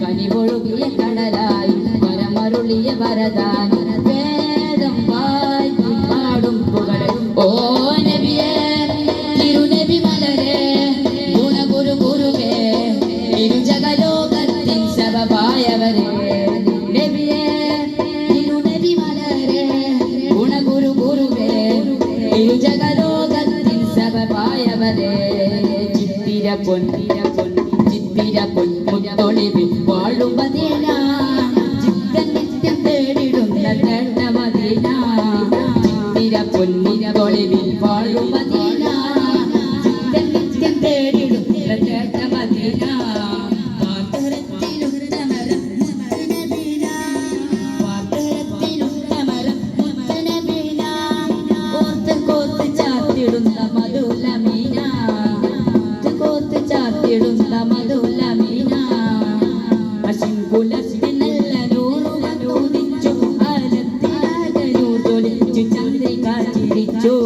കനിപൊഴുകിയ കടലായി പരമരുളിയ വരദാന വേദം വായിക്കും പാടും ഓ നബിയേ തിരുനബി മലരെ ഗുണഗുരു ഗുരുവേ ഇരുജഗലോകത്തിൻ സബബായവരെ നബിയേ തിരുനബി മലരെ ഗുണഗുരു ഗുരുവേ സബബായവരെ ചിത്തിര പൊന്നിര പൊന്നി ചിത്തിര പൊന്മുതൊളിവിൽ വാഴും മദീന ചിത്തൻ നിത്യം തേടിടുന്ന തേട്ട മദീന ചിത്തിര പൊന്നിര പൊളിവിൽ വാഴും മദീന ചിത്തൻ നിത്യം തേടിടുന്ന തേട്ട മദീന പാത്തരത്തിലുത്തമരം മുത്തനബീന പാത്തരത്തിലുത്തമരം മുത്തനബീന കോർത്ത് കോർത്ത് ചാത്തിടുന്ന മധുലമീന. മീന കോർത്ത് ചാത്തിടുന്ന മധുല